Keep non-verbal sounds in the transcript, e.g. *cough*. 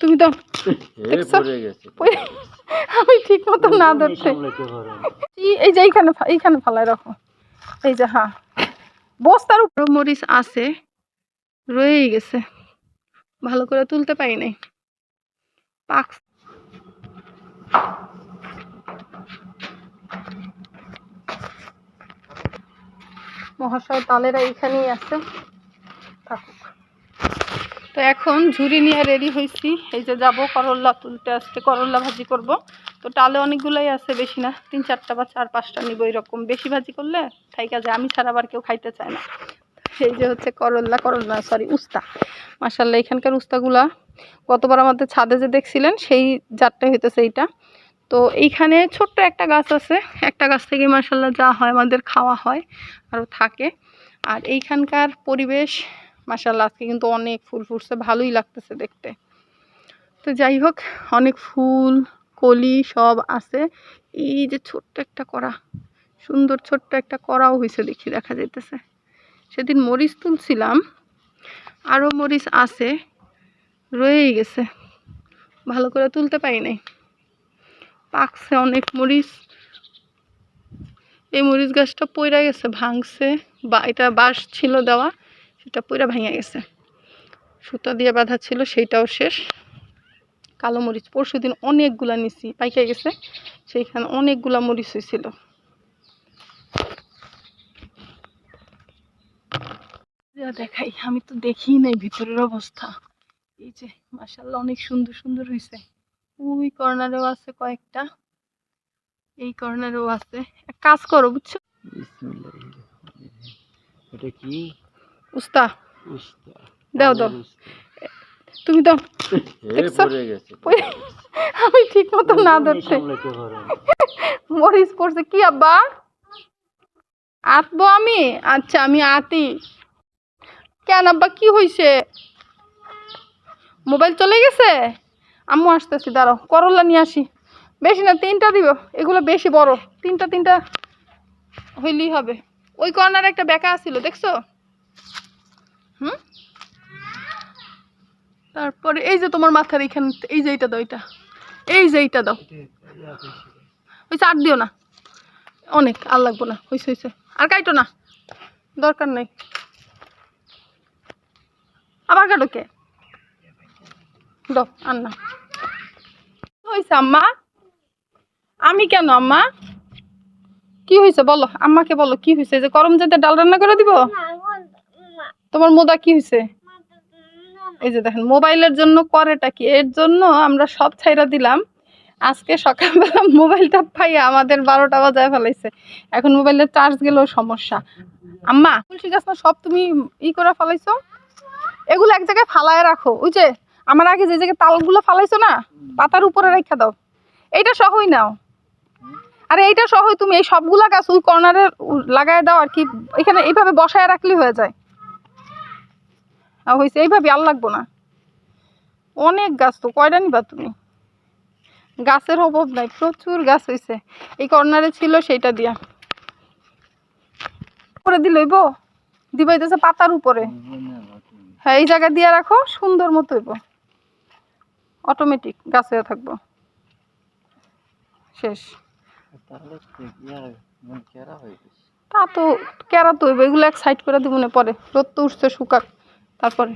তুমি ওই- *laughs* আমি ঠিক মতো না ধরতে। এই- যে এইখানে এইখানে ফালায় রাখো। এই যে হ্যাঁ। বস্তার উপর মরিচ আছে রয়েই গেছে। ভালো করে তুলতে পারি নাই। পাক মহাশয় তালেরা এইখানেই আছে। তো এখন ঝুড়ি নিয়ে রেডি হয়েছি। এই যে যাব করল্লা তুলতে আসতে করল্লা ভাজি করব। তো টালে অনেকগুলোই আছে, বেশি না, তিন চারটা বা চার পাঁচটা নিব এরকম। বেশি ভাজি করলে থাইকা যায়, আমি ছাড়া আবার কেউ খাইতে চায় না। এই যে হচ্ছে করল্লা করল্লা সরি উস্তা। মাসাল্লাহ এখানকার উস্তাগুলা গতবার আমাদের ছাদে যে দেখছিলেন, সেই জাতটাই হইতেছে এইটা। তো এইখানে ছোট্ট একটা গাছ আছে। একটা গাছ থেকে মাসাল্লাহ যা হয় আমাদের খাওয়া হয় আরও থাকে। আর এইখানকার পরিবেশ মাসাল্লাহ আজকে কিন্তু অনেক ফুল ফুটছে, ভালোই লাগতেছে দেখতে। তো যাই হোক, অনেক ফুল, কলি সব আছে। এই যে ছোট্ট একটা করা সুন্দর ছোট্ট একটা করাও হয়েছে দেখি, দেখা যাইতেছে। সেদিন মরিচ তুলছিলাম, আরও মরিচ আছে, রয়েই গেছে। ভালো করে তুলতে পারি নাই। পাকছে অনেক মরিচ। এই মরিচ গাছটা পইরা গেছে, ভাঙছে, বা এটা বাঁশ ছিল দেওয়া। সেটা পইরা ভেঙে গেছে। সুতা দিয়ে বাঁধা ছিল, সেইটাও শেষ। কালো মরিচ পরশু দিন অনেকগুলা নিছি পাইকে গেছে, সেইখানে অনেকগুলা মরিচ হয়েছিল দেখাই, আমি তো দেখি নাই ভিতরের অবস্থা। এই যে মাসাল্লাহ অনেক সুন্দর সুন্দর হয়েছে ওই কর্নারেও আছে কয়েকটা, এই কর্নারেও আছে। কাজ করো, বুঝছ? এটা কি? উস্তা। দাও দাও। তুমি *laughs* ওই আমি ঠিক মতো না ধরতে। *laughs* মরিচ পড়ছে কি আব্বা? আতবো আমি? আচ্ছা আমি আতি। কেন আব্বা কি হয়েছে মোবাইল চলে গেছে? আম্মু আসতেছি দাঁড়াও করলা নিয়ে আসি। বেশি না তিনটা দিব। এগুলো বেশি বড়। তিনটা তিনটা হইলেই হবে। ওই কর্নারে একটা বেকা আছিল দেখছ? তারপরে এই যে তোমার মাথার এইখানে, এই যে এইটা দাও এটা। এই যে এইটা দাও। ওই চার দিও না। অনেক, আর লাগবো না। হয়েছে হয়েছে আর কাইটো না। দরকার নেই। আবার কাটো কে? আর না। হয়েছে আম্মা? আমি কেন আম্মা? কি হয়েছে বলো, আম্মাকে বলো, কি হয়েছে যে গরম যেতে ডাল রান্না করে দিব? তোমার মোদা কি হয়েছে এই যে দেখেন, মোবাইলের জন্য করেটা কি? এর জন্য আমরা সব ছাইরা দিলাম। আজকে সকালবেলা মোবাইলটা পাইয়া আমাদের বারোটা বাজায় ফেলাইছে। এখন মোবাইলের চার্জ গেলেও সমস্যা। আম্মা, তুলসী গাছ না সব তুমি ই করে ফেলাইছো? এগুলো এক জায়গায় ফালায় রাখো। ওই যে, আমার আগে যে জায়গায় তালগুলো ফালাইছো না, পাতার উপরে রেখে দাও। এইটা সহই নাও। আরে এইটা সহই তুমি এই সবগুলা গাছ ওই কর্নারে লাগায় দাও আর কি। এখানে এইভাবে বসায় রাখলে হয়ে যায়। হয়েছে এইভাবে আর লাগবো না। অনেক গাছ তো কয়টা নিবা তুমি? গাছের অভাব নাই প্রচুর গাছ হয়েছে এই কর্নারে ছিল সেইটা দিয়া। করে দিলইব দিবাইতেছে পাতার উপরে। হ্যাঁ এই জায়গা দিয়ে রাখো সুন্দর মতো হইব। অটোমেটিক গাছ হয়ে থাকব। শেষ। তা তো কেরা তো হইব? এগুলো এক সাইড করে দিব না পরে। রোদ তো উঠছে শুকাক। তারপরে?